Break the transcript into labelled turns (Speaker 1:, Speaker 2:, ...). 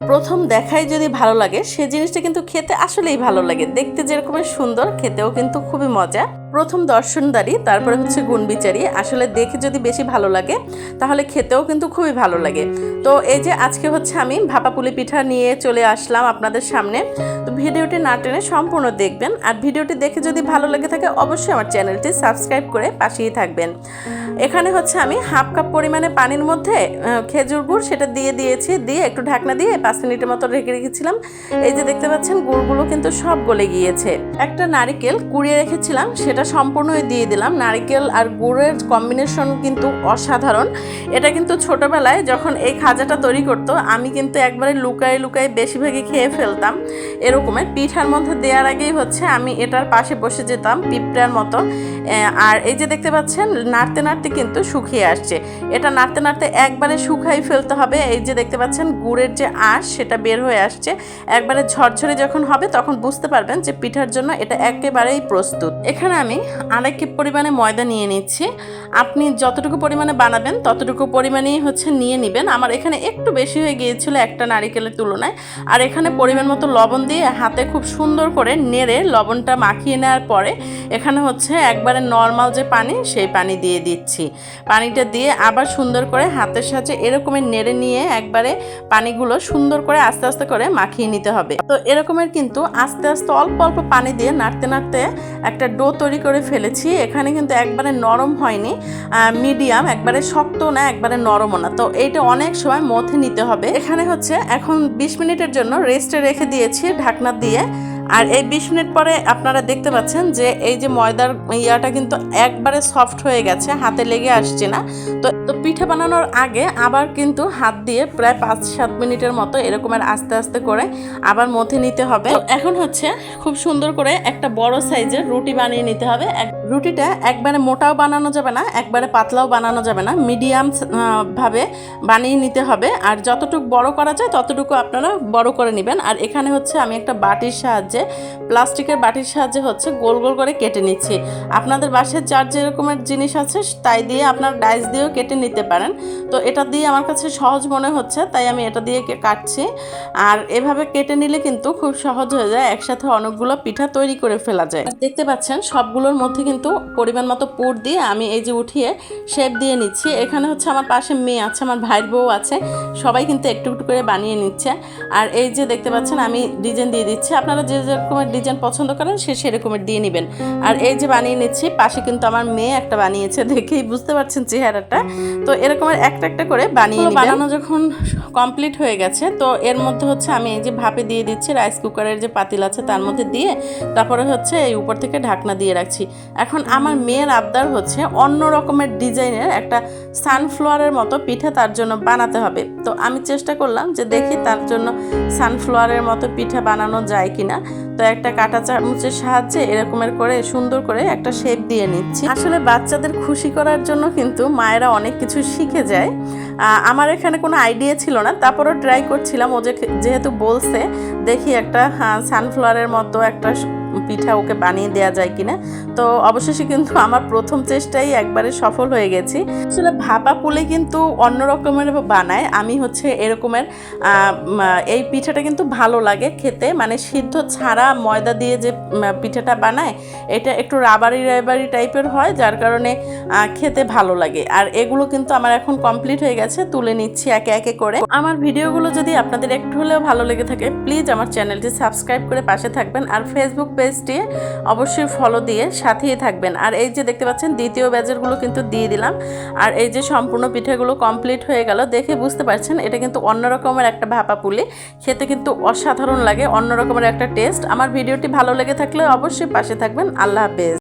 Speaker 1: প্রথম দেখাই যদি ভালো লাগে, সে জিনিসটা কিন্তু খেতে আসলেই ভালো লাগে। দেখতে যেরকমের সুন্দর, খেতেও কিন্তু খুবই মজা। প্রথম দর্শনদারি তারপরে হচ্ছে গুণবিচারী। আসলে দেখে যদি বেশি ভালো লাগে, তাহলে খেতেও কিন্তু খুবই ভালো লাগে। তো এই যে আজকে হচ্ছে আমি ভাপা পুলি পিঠা নিয়ে চলে আসলাম আপনাদের সামনে। তো ভিডিওটি না টেনে সম্পূর্ণ দেখবেন। আর ভিডিওটি দেখে যদি ভালো লেগে থাকে, অবশ্যই আমার চ্যানেলটি সাবস্ক্রাইব করে পাশেই থাকবেন। এখানে হচ্ছে আমি হাফ কাপ পরিমাণে পানির মধ্যে খেজুর গুড় সেটা দিয়ে দিয়েছি। দিয়ে একটু ঢাকনা দিয়ে পাঁচ মিনিটের মতো রেখে রেখেছিলাম। এই যে দেখতে পাচ্ছেন, গুড়গুলো কিন্তু সব গলে গিয়েছে। একটা নারিকেল কুড়িয়ে রেখেছিলাম, সেটা সম্পূর্ণই দিয়ে দিলাম। নারিকেল আর গুড়ের কম্বিনেশন কিন্তু অসাধারণ। এটা কিন্তু ছোটবেলায় যখন এই খাজাটা তৈরি করতো, আমি কিন্তু একবারে লুকায় লুকায় বেশিরভাগই খেয়ে ফেলতাম। এরকমের পিঠার মধ্যে দেওয়ার আগেই হচ্ছে আমি এটার পাশে বসে যেতাম পিঁপড়ার মতো। আর এই যে দেখতে পাচ্ছেন, নাড়তে নাড়তে কিন্তু শুকিয়ে আসছে। এটা নাড়তে নাড়তে একবারে শুকাই ফেলতে হবে। এই যে দেখতে পাচ্ছেন, গুড়ের যে আঁশ, সেটা বের হয়ে আসছে। একবারে ঝরঝরে যখন হবে, তখন বুঝতে পারবেন যে পিঠার জন্য এটা একেবারেই প্রস্তুত। এখানে আমি আড়াই কাপ পরিমাণে ময়দা নিয়ে নিচ্ছি। আপনি যতটুকু পরিমাণে বানাবেন, ততটুকু পরিমাণেই হচ্ছে নিয়ে নেবেন। আমার এখানে একটু বেশি হয়ে গিয়েছিল একটা নারিকেলের তুলনায়। আর এখানে পরিমাণ মতো লবণ দিয়ে হাতে খুব সুন্দর করে নেড়ে লবণটা মাখিয়ে নেওয়ার পরে এখানে হচ্ছে একবারে নর্মাল যে পানি, সেই পানি দিয়ে দিচ্ছি। পানিটা দিয়ে আবার সুন্দর করে হাতের সাহায্যে এরকমের নেড়ে নিয়ে একবারে পানিগুলো সুন্দর করে আস্তে আস্তে করে মাখিয়ে নিতে হবে। তো এরকমের কিন্তু আস্তে আস্তে অল্প অল্প পানি দিয়ে নাড়তে নাড়তে একটা ডো তৈরি করে ফেলেছি। এখানে কিন্তু একবারে নরম হয়নি মিডিয়াম একবারে শক্ত না, একবারে নরমও না। তো এইটা অনেক সময় মথে নিতে হবে। এখানে হচ্ছে এখন বিশ মিনিটের জন্য রেস্টে রেখে দিয়েছি ঢাকনা দিয়ে। আর এই বিশ মিনিট পরে আপনারা দেখতে পাচ্ছেন যে এই যে ময়দার ইয়াটা কিন্তু একবারে সফট হয়ে গেছে, হাতে লেগে আসছে না। তো তো পিঠে বানানোর আগে আবার কিন্তু হাত দিয়ে প্রায় পাঁচ সাত মিনিটের মতো এরকম আর আস্তে আস্তে করে আবার মথে নিতে হবে। এখন হচ্ছে খুব সুন্দর করে একটা বড় সাইজের রুটি বানিয়ে নিতে হবে। এক- রুটিটা একবারে মোটাও বানানো যাবে না, একবারে পাতলাও বানানো যাবে না। মিডিয়াম ভাবে বানিয়ে নিতে হবে। আর যতটুকু বড় করা যায়, ততটুকু আপনারা বড় করে নেবেন। আর এখানে হচ্ছে আমি একটা বাটির সাহায্যে, প্লাস্টিকের বাটির সাহায্যে হচ্ছে গোল গোল করে কেটে নিচ্ছি। আপনাদের বাসায় যার যেরকমের জিনিস আছে, তাই দিয়ে আপনার ডাইস দিয়েও কেটে নিতে পারেন। তো এটা দিয়ে আমার কাছে সহজ মনে হচ্ছে, তাই আমি এটা দিয়ে কাটছি। আর এভাবে কেটে নিলে কিন্তু খুব সহজ হয়ে যায়, একসাথে অনেকগুলো পিঠা তৈরি করে ফেলা যায়। দেখতে পাচ্ছেন, সবগুলোর মধ্যে কিন্তু পরিমাণ মতো পুর দিয়ে আমি এই যে উঠিয়ে শেপ দিয়ে নিচ্ছি। এখানে হচ্ছে আমার পাশে মেয়ে আছে আমার ভাইয়ের বউ আছে। সবাই কিন্তু একটু একটু করে বানিয়ে নিচ্ছে। আর এই যে দেখতে পাচ্ছেন আমি ডিজাইন দিয়ে দিচ্ছি। আপনারা যে যেরকমের ডিজাইন পছন্দ করেন সে সেরকমের দিয়ে নেবেন। আর এই যে বানিয়ে নিচ্ছি পাশে কিন্তু আমার মেয়ে একটা বানিয়েছে দেখেই বুঝতে পারছেন চেহারাটা। তো এরকমের একটা একটা করে বানিয়ে বানানো যখন কমপ্লিট হয়ে গেছে তো এর মধ্যে হচ্ছে আমি এই যে ভাপে দিয়ে দিচ্ছি রাইস কুকারের যে পাতিল আছে তার মধ্যে দিয়ে তারপরে হচ্ছে এই উপর থেকে ঢাকনা দিয়ে রাখছি। এখন আমার মেয়ের আবদার হচ্ছে অন্য রকমের ডিজাইনের একটা সানফ্লাওয়ারের মতো পিঠা তার জন্য বানাতে হবে। তো আমি চেষ্টা করলাম যে দেখি তার জন্য সানফ্লাওয়ারের মতো পিঠা বানানো যায় কিনা। তো একটা কাঁটা চামচের সাহায্যে এরকমের করে সুন্দর করে একটা শেপ দিয়ে নিচ্ছি। আসলে বাচ্চাদের খুশি করার জন্য কিন্তু মায়েরা অনেক কিছু শিখে যায়। আমার এখানে কোনো আইডিয়া ছিল না। তারপরও ট্রাই করছিলাম। ও যেহেতু বলছে, দেখি একটা সানফ্লাওয়ারের মতো একটা পিঠা ওকে বানিয়ে দেওয়া যায় কিনা। তো অবশেষে কিন্তু আমার প্রথম চেষ্টাই একবারে সফল হয়ে গেছি। আসলে ভাপা পুলে কিন্তু অন্য রকমের বানায়। আমি হচ্ছে এরকমের এই পিঠাটা কিন্তু ভালো লাগে খেতে। মানে সিদ্ধ ছাড়া ময়দা দিয়ে যে পিঠাটা বানায়, এটা একটু রাবারি রাবারি টাইপের হয়, যার কারণে খেতে ভালো লাগে। আর এগুলো কিন্তু আমার এখন কমপ্লিট হয়ে গেছে, তুলে নিচ্ছি একে একে করে। আমার ভিডিওগুলো যদি আপনাদের একটু হলেও ভালো লেগে থাকে, প্লিজ আমার চ্যানেলটি সাবস্ক্রাইব করে পাশে থাকবেন। আর ফেসবুক পেজটি অবশ্যই ফলো দিয়ে সাথেই থাকবেন। আর এই যে দেখতে পাচ্ছেন, দ্বিতীয় ব্যাজেরগুলো কিন্তু দিয়ে দিলাম। আর এই যে সম্পূর্ণ পিঠেগুলো কমপ্লিট হয়ে গেল, দেখে বুঝতে পারছেন, এটা কিন্তু অন্যরকমের একটা ভাপা পুলি খেতে কিন্তু অসাধারণ লাগে অন্যরকমের একটা টেস্ট আমার ভিডিওটি ভালো লেগে থাকলে অবশ্যই পাশে থাকবেন। আল্লাহ হাফেজ।